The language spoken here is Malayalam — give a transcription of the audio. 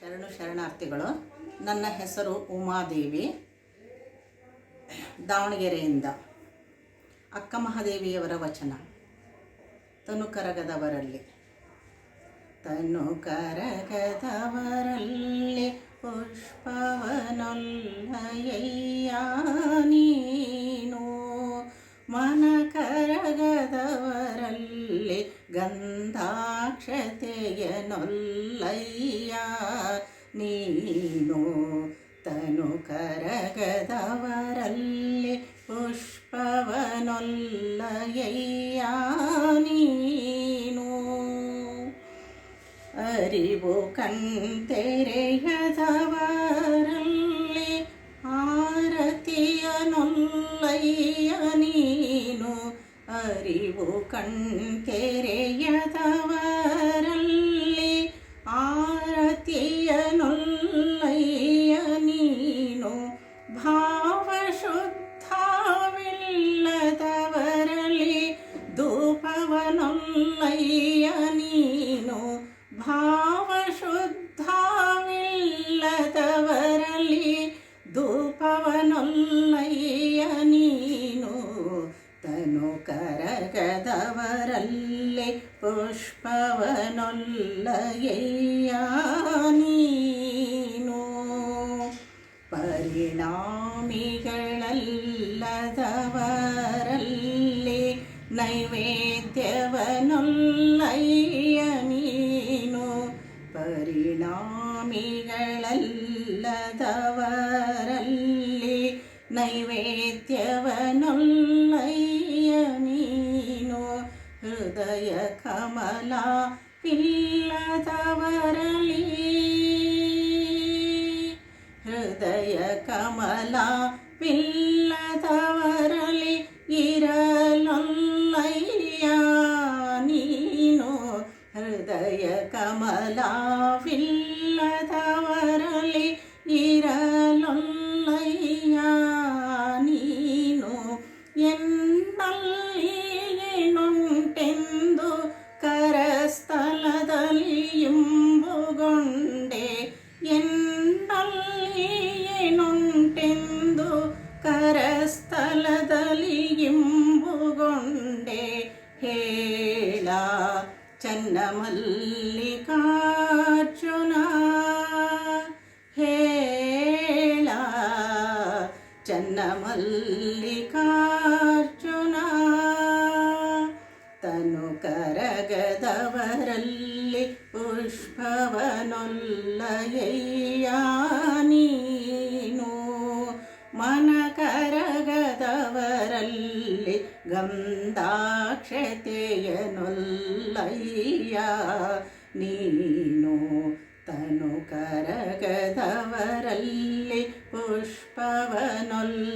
ಶರಣು ಶರಣಾರ್ಥಿಗಳು ನನ್ನ ಹೆಸರು ಉಮಾದೇವಿ. ದಾವಣಗೆರೆಯಿಂದ ಅಕ್ಕ ಮಹಾದೇವಿಯವರ ವಚನ. ತನು ಕರಗದವರಲ್ಲಿ. ತನು ಕರಗದವರಲ್ಲಿ ಗಂಧಾಕ್ಷತೆಯನೊಲ್ಲಯ್ಯ ನೀನು ತನು ಕರಗದವರಲ್ಲಿ ಪುಷ್ಪವನೊಲ್ಲಯ್ಯ ನೀನು ಅರಿವು ಕಣ್ತೆರೆಯದವರಲ್ಲಿ ಆರತಿಯನೊಲ್ಲಯ್ಯ ನೀನು ಅರಿವು ಕಣ್ತೆರೆಯದವರಲ್ಲಿ ജഗതവരല്ലേ പുഷ്പവനൊല്ലയ്യാനീനു പരിണാമികളല്ലതവരല്ലേ നൈവേദ്യവനൊല്ലയ്യനീനു പരിണാമികളല്ലതവ നൈവേദ്യവനുള്ളയ്യ നീനോ ഹൃദയ കമല പിള്ളതവരളി ഹൃദയ കമല പിള്ളതവരളി ഇരലൊല്ലയ്യ ഹൃദയ കമല പിള്ള കണ്ടല്ലീണുണ്ടെന്തു കരസ്ഥലതലിയുമ്പുകൊണ്ടേ എന്തല്ലീണുണ്ടെന്തു കരസ്ഥലതലിയുമ്പുകൊണ്ടേ ഹേള ചന്നമല്ലികാർജുന ചന്നമല്ലികാ ತನು ಕರಗದವರಲ್ಲಿ ಪುಷ್ಪವನೊಲ್ಲಯ್ಯ ನೀನು ಮನ ಕರಗದವರಲ್ಲಿ ಗಂಧಾಕ್ಷತೆಯನೊಲ್ಲಯ್ಯ ನೀನು ತನು ಕರಗದವರಲ್ಲಿ ಪುಷ್ಪವನೊಲ್ಲಯ್ಯ